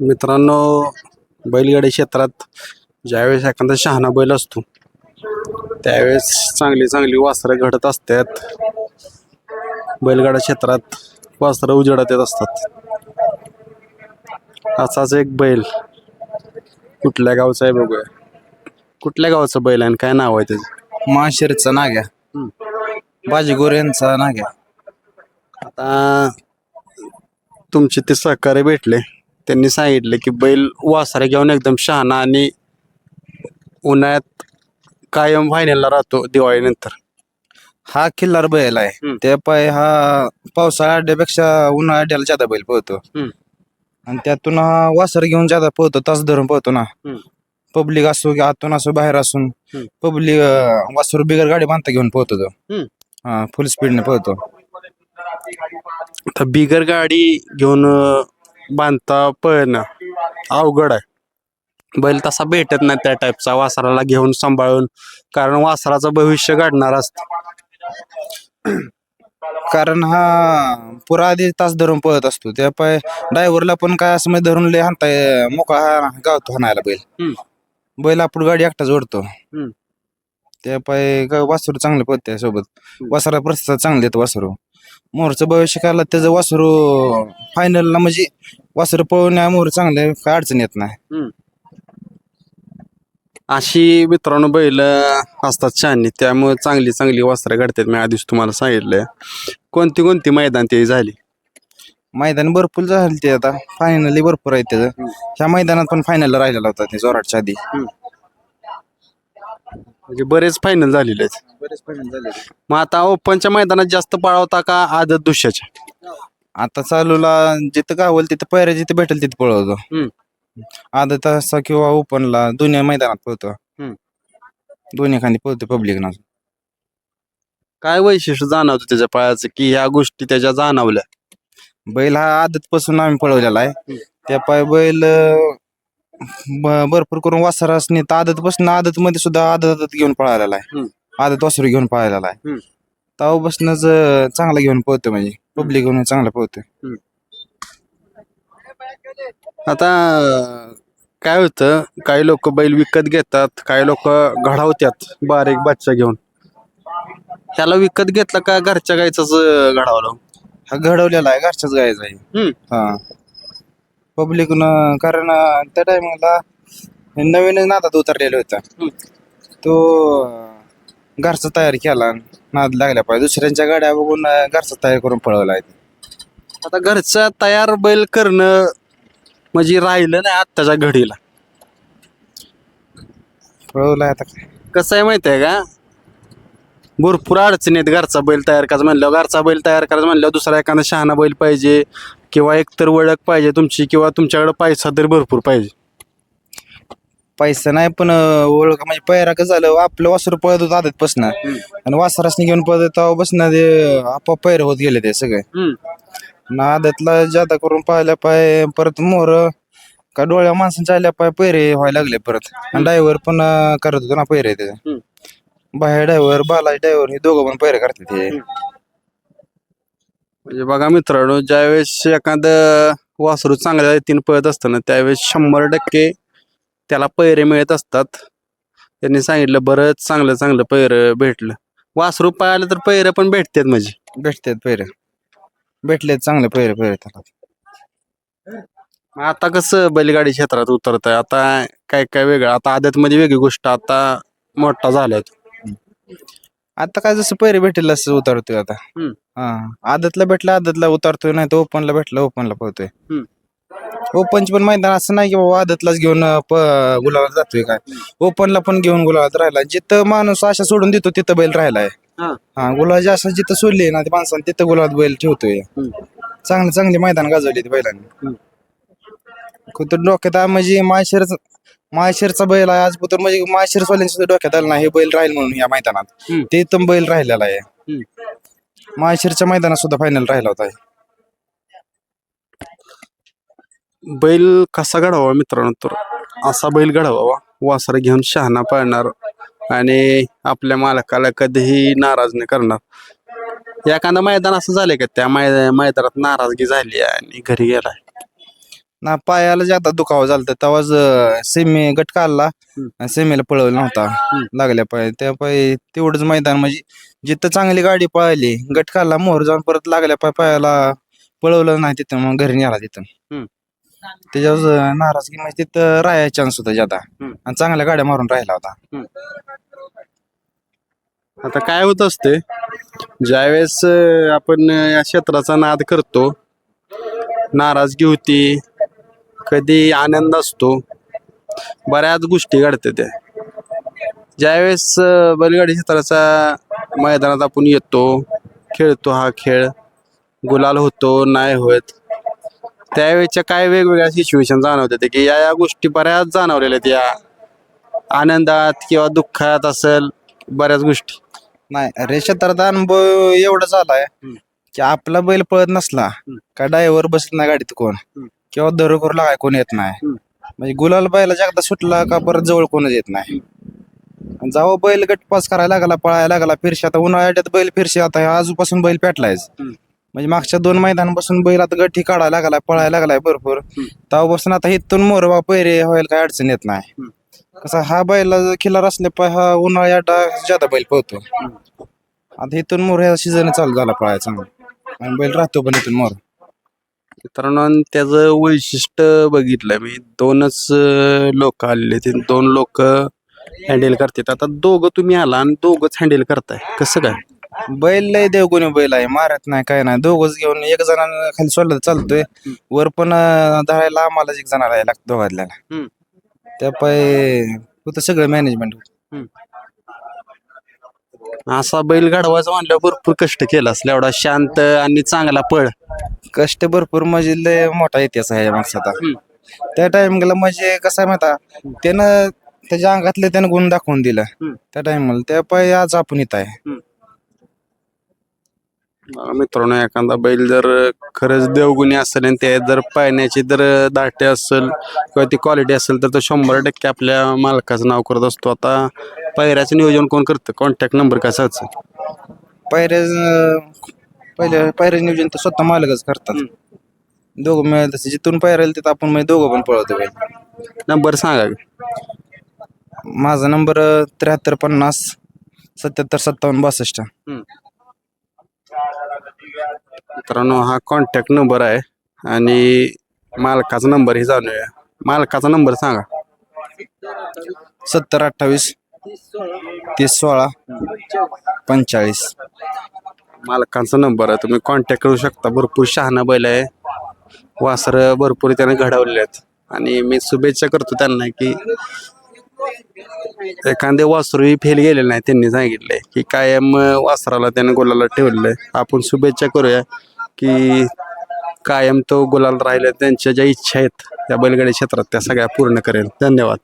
मित्रांनो बैलगाडी क्षेत्रात ज्यावेळेस एखादा शहाणा बैल असतो त्यावेळेस चांगली चांगली वासरं घडत असतात. बैलगाडा क्षेत्रात वासरं उजेडात येत असतात. असाच एक बैल कुठल्या गावचा आहे बघूया. कुठल्या गावचा बैल आहे आणि काय नाव आहे त्याचं? माशेरचा नाग्या. बाजीगोर यांचा नाग्या. आता तुमचे ते सहकार्य भेटले. त्यांनी सांगितले की बैल वासरे घेऊन एकदम शहाणा आणि उन्हाळ्यात कायम फायनलला राहतो दिवाळीनंतर हा खिल्लार बैल आहे हम्म. त्या पाय हा पावसाळ्या अड्ड्यापेक्षा उन्हाळ्या अड्ड्याला जादा बैल पळतो हम्म. आणि त्यातून हा वासर घेऊन जादा पळतो तास धरून पळतो ना हम्म. पब्लिक असो की आतून असो बाहेर असून हम्म. पब्लिक वासर बिगर गाडी बांधता घेऊन पळतो तो हम्म. हा फुल स्पीडने पळतो तर बिगर गाडी घेऊन अं, बांधता पळणं अवघड आहे. बैल तसा भेटत नाही त्या टाईपचा वासराला घेऊन सांभाळून कारण वासराचं भविष्य घडणार असतं. कारण हा पुरा आधी तास धरून पळत असतो. त्या पाय ड्रायव्हरला पण काय असं म्हणजे धरून लय हाणताय मोकळा हा- गावतो हाणायला बैल. बैल आपण गाडी एकटा जोडतो. त्या पाय वासरू चांगलं पळते सोबत. वासरा प्रतिसाद चांगले येतो वासरू. मोरचं भविष्य काला त्याचं वासरू फायनलला म्हणजे वासरू पळवण्या चांगले काय अडचण येत नाही. अशी मित्रांनो बैल असतात शहाणी त्यामुळे चांगली चांगली वस्त्र घडतात. मी आधीच तुम्हाला सांगितलंय. कोणती कोणती मैदान ते झाली? मैदान भरपूर झाले ते आता. फायनली भरपूर आहे त्याचं. ह्या मैदानात पण फायनलला राहिलेला होता ते जोराटच्या आधी. म्हणजे बरेच फायनल झालेले आहेत. बरेच फायनल झाले मग आता ओपनच्या मैदानात जास्त पळवता का आदत दुसऱ्याच्या? आता चालूला जिथं गावल तिथं पैऱ्या जिथं भेटेल तिथं पळवतो हम्म. आदत असा किंवा ओपनला दोन्ही मैदानात पळतो हम्म. दोन्ही खांदी पळतो पब्लिक ना काय वैशिष्ट्य जाणवतं त्याच्या पायाचं की ह्या गोष्टी त्याच्या जाणवल्या बैल हा आदत पासून आम्ही पळवलेला आहे हम्म. त्या पाय बैल अं, ब- भरपूर करून वासर असणे तर आदत पासून आदत मध्ये सुद्धा आदत आदत घेऊन पळालेला आहे हम्म. आदत वासरू घेऊन पळालेला आहे हम्म. तेव्हापासूनच चांगला घेऊन पळतो म्हणजे पब्लिक घेऊन चांगला पळतो आता काय होतं काही लोक बैल विकत घेतात काही लोक घडवतात बारीक बच्चा घेऊन. ह्याला विकत घेतला का घरच्या गायचाच घडावलं? हा घडवलेला आहे घरच्याच गायचा आहे. हा. पब्लिक कारण त्या टायमिंगला नवीन नादात उतरलेला होता. तो घरचा तयार केला नाद लागल्या पाहिजे. दुसऱ्यांच्या गाड्या बघून घरचा तयार करून पळवला आहे. आता घरचा तयार बैल करणं म्हणजे राहिलं नाही आत्ताच्या घडीला. पळवला आता काय? कसं आहे माहिती आहे का? भरपूर अडचणी आहेत घरचा बैल तयार करायचं म्हणल्यावर. घरचा बैल तयार करायचं म्हणल्यावर दुसरा एखादा शहाणा बैल पाहिजे किंवा एकतर ओळख पाहिजे तुमची किंवा तुमच्याकडे पैसा तरी भरपूर पाहिजे. पैसा नाही पण अं, ओळख म्हणजे पैरा कसं झालं आपलं वासर पळत होतं आदत पासन आणि वासरासनी घेऊन पळत तेव्हा बसन ते आपोआप पैर होत गेले ते सगळे. आदतला जादा करून पाहिल्या पाय परत मोर का डोळ्या माणसांच्या आल्या पाय पैरे व्हायला लागले परत. आणि ड्रायव्हर पण अं, करत होतो ना पैरे हम्म. बाहेर ड्रायव्हर बालाजी ड्रायव्हर हे दोघं पण पैरे करतात ते म्हणजे बघा मित्रांनो ज्यावेळेस एखादं वासरू चांगल्या रीतीने पळत असतं ना त्यावेळेस शंभर टक्के त्याला पैरे मिळत असतात. त्यांनी सांगितलं बरंच चांगलं चांगलं पैर भेटलं. वासरू पळालं तर पैरे पण भेटतात म्हणजे. भेटतात पैरे. भेटले चांगले पैरे पैरे त्याला. मग आता कसं बैलगाडी क्षेत्रात उतरत आहे आता काय काय वेगळं. आता आदतमध्ये वेगळी गोष्ट. आता मोठा झालाय आता काय जसं पैरे भेटेल असं उतरतोय आता. हम्म. हा. आदतला भेटला आदतला उतरतोय नाही तर ओपनला भेटला ओपनला पळतोय. हम्म. ओपनची पण मैदान असं नाही की बाबा आदतलाच घेऊन गुलाबात जातोय काय. ओपनला पण घेऊन गुलाबात राहिला जिथं माणूस आशा सोडून देतो तिथं बैल राहिलाय. हा. हा गुलाबाची आशा जिथं सोडली ना ते माणसाने तिथं गुलाबात बैल ठेवतोय. चांगले चांगले मैदान गाजवले ते बैलांनी कुठं डोक्यात आ- म्हणजे माहेश्वरच माहेश्वरचा बैल आहे आज पुतर म्हणजे माहेश्वरवाल्यांच्या सुद्धा डोक्यात आलं नाही हे बैल राहील म्हणून या मैदानात. हम्म. ते इथं बैल राहिलेला आहे. हम्म. माहेश्वरच्या मैदानात सुद्धा फायनल राहिला होता. बैल कसा घडावा मित्रांनो तर? असा बैल घडावा. वासरा घेऊन शहाणा पाळणार आणि आपल्या मालकाला कधीही नाराज नाही करणार. एखादं मैदान असं झालंय का? त्या मै मैदानात नाराजगी झाली आणि घरी गेलाय. ना पायाला जाता दुखावं झालं तेव्हाच सेमी गट काढला सेमीला पळवला नव्हता. लागल्या पाय. त्या पाय तेवढंच मैदान म्हणजे जिथं चांगली गाडी पळाली गट काढला मोहर जाऊन परत लागल्या पाय पायाला पळवलं नाही तिथं मग घरी नेला तिथं. त्याच्यावर नाराजगी म्हणजे तिथं राहायचा चान्स होता जादा हम्म. आणि चांगल्या गाड्या मारून राहिला होता. आता काय होत असते ज्यावेळेस अं, आपण अं, या क्षेत्राचा नाद करतो नाराजगी होती कधी आनंद असतो बऱ्याच गोष्टी घडते त्या. ज्यावेळेस अं, बैलगाडी क्षेत्राचा मैदानात आपण येतो खेळतो हा खेळ गुलाल होतो नाही होत त्यावेळेच्या काय वेगवेगळ्या सिच्युएशन जाणवते ते की या या गोष्टी बऱ्याच जाणवलेल्या आहेत या आनंदात किंवा दुःखात असेल बऱ्याच गोष्टी नाही रे क्षेत्रात अनुभव एवढा झालाय. की आपला बैल पळत नसला का ड्रायव्हर बसत नाही गाडीत कोण. किंवा दर करू लागाय कोण येत नाही. म्हणजे गुलाल बैलाच्या एकदा सुटला का परत जवळ कोणच येत नाही जेव्हा बैल गट पास करायला लागला पळायला लागला फिरशी आता उन्हाळ्यात बैल फिरशी आता आजूपासून बैल पेटलायच. म्हणजे मागच्या दोन मैदानापासून बैल आता गठी काढायला लागला पळायला लागलाय भरपूर. तेव्हापासून आता इथून मोरबा पैरे व्हायला काही अडचण येत नाही. कसा हा बैल खिलार असल्या पाय हा उन्हाळ्यात ज्यादा बैल पळतो. आता इथून मोर ह्या सीझन चालू झाला पळायचा चांगला आणि बैल राहतो पण इथून मोर. मित्रांनो त्याचं वैशिष्ट्य बघितलं मी. दोनच लोक आलेले ते दोन लोक हँडल करतात. आता दोघं तुम्ही आला आणि दोघंच हँडल करताय. कसं काय? बैल लय देवगुणी बैल आहे मारत नाही काय नाही. दोघच घेऊन एक जणांना खाली सोडलं तर चालतोय. वर पण अं, धरायला आम्हाला एक जणाला यायला लागतो दोघातल्याला हम्म. त्या पाय होतं सगळं मॅनेजमेंट असा बैल घडवायचा म्हणल्यावर भरपूर कष्ट केला असला. एवढा शांत आणि चांगला पळ. कष्ट भरपूर म्हणजे लय मोठा इतिहास आहे या माणसाचा. त्या टाइमला म्हणजे कसं आहे माहिती? त्यानं त्याच्या अंगातले त्यानं गुण दाखवून दिलं. हम्म. त्या टाइमला त्या पाय आज आपण इथं आहे. मित्रांनो एखादा बैल जर खरंच देवगुणी असेल आणि ते जर पाहण्याची जर दाटे असेल किंवा ती क्वालिटी असेल तर तो शंभर टक्के आपल्या मालकाचं नाव करत असतो. आता पायऱ्याचं नियोजन कोण करतं? कॉन्टॅक्ट नंबर कसाच पायऱ्या पहिले पायऱ्या नियोजन तर स्वतः मालकच करतात. दोघं मिळेल तसं जिथून पायऱ्या येईल तिथं आपण म्हणजे दोघं पण पळवतो बैल. नंबर सांगा. माझा नंबर त्र्याहत्तर पन्नास सत्याहत्तर सत्तावन्न बासष्ट. मित्रांनो हा कॉन्टॅक्ट नंबर आहे आणि मालकाचा नंबर ही जाणूया मालकाचा नंबर सांगा. सत्तर अठ्ठावीस तीस सोळा पंचेचाळीस. मालकांचा नंबर आहे. तुम्ही कॉन्टॅक्ट करू शकता. भरपूर शहाणा बैल आहे. वासर भरपूर त्याने घडवलेले आहेत. आणि मी शुभेच्छा करतो त्यांना की एखादे वासरूही फेल गेलेले नाही त्यांनी सांगितलंय की कायम वासराला त्याने गुलाला ठेवलेलं आहे. आपण शुभेच्छा करूया. की कायम तो गुलाल राहिला त्यांच्या ज्या इच्छा आहेत त्या बैलगाडी क्षेत्रात त्या सगळ्या पूर्ण करेल. धन्यवाद.